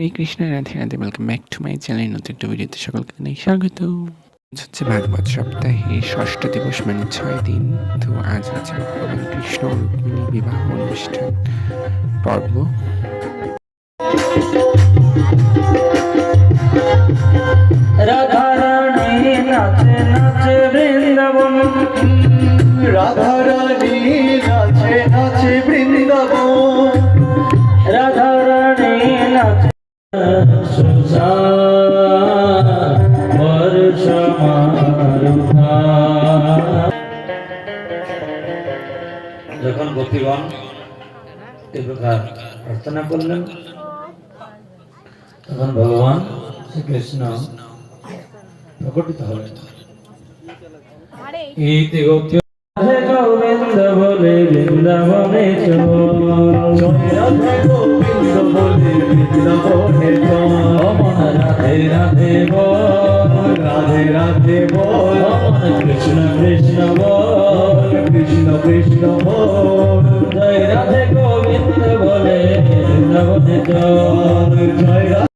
Hare Krishna Radhe Radhe welcome back to my channel নতুন একটা ভিডিওতে সকলকে জানাই স্বাগত। হচ্ছে ভাগবত সপ্তাহে ষষ্ঠ দিবস মানে ছয় দিন। তো আজ হচ্ছে ভগবান কৃষ্ণ রুক্মিণী বিবাহ অনুষ্ঠান পর্ব। রাধা রানী নাচে নাচে বৃন্দাবন। রাধা যখন গোপীগণ এই প্রকার প্রার্থনা করলেন তখন ভগবান শ্রীকৃষ্ণ প্রকটিত হলেন। ইতি গোপ্য গোবিন্দ বলে বৃন্দাবনে চল। গোবিন্দ বলে বৃন্দাবনে রাধে রাধে বল, রাধে রাধে বল। কৃষ্ণ কৃষ্ণ বল, কৃষ্ণ কৃষ্ণ বল। জয় রাধে গোবিন্দ বলে, বৃন্দাবনে জয়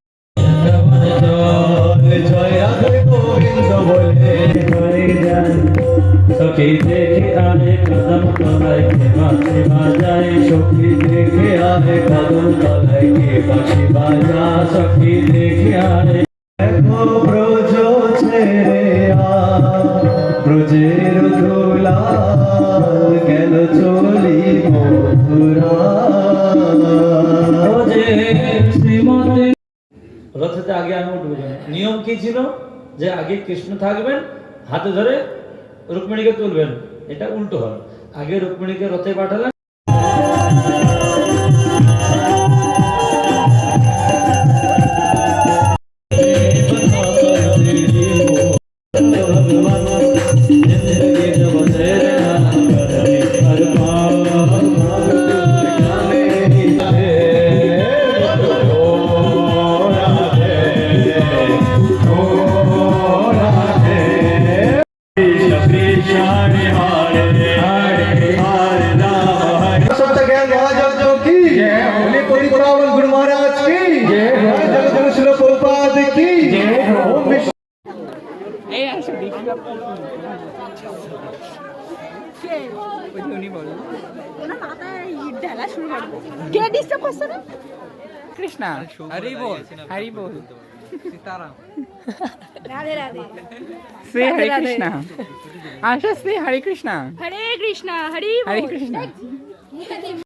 সখী দেখে আরে কদম তলায়, কে বাঁশি বাজায়? সখী দেখে আরে কদম তলায়, কে বাঁশি বাজা সখী দেখে আরে ব্রজ রথেতে আগে আমি উঠবো নিয়ম কি ছিল? যে আগে কৃষ্ণ থাকবেন, হাতে ধরে রুক্মিণীকে তুলবেন। এটা উল্টো হল আগে রুক্মিণীকে রথে পাঠালেন গুরু মহারাজ কি জয় জগদীশ প্রপাদ কি ওম এই আসো দেখি কৃষ্ণা হরি কৃষ্ণ আশা শ্রী হরে কৃষ্ণ হরে কৃষ্ণ হরি হরে কৃষ্ণ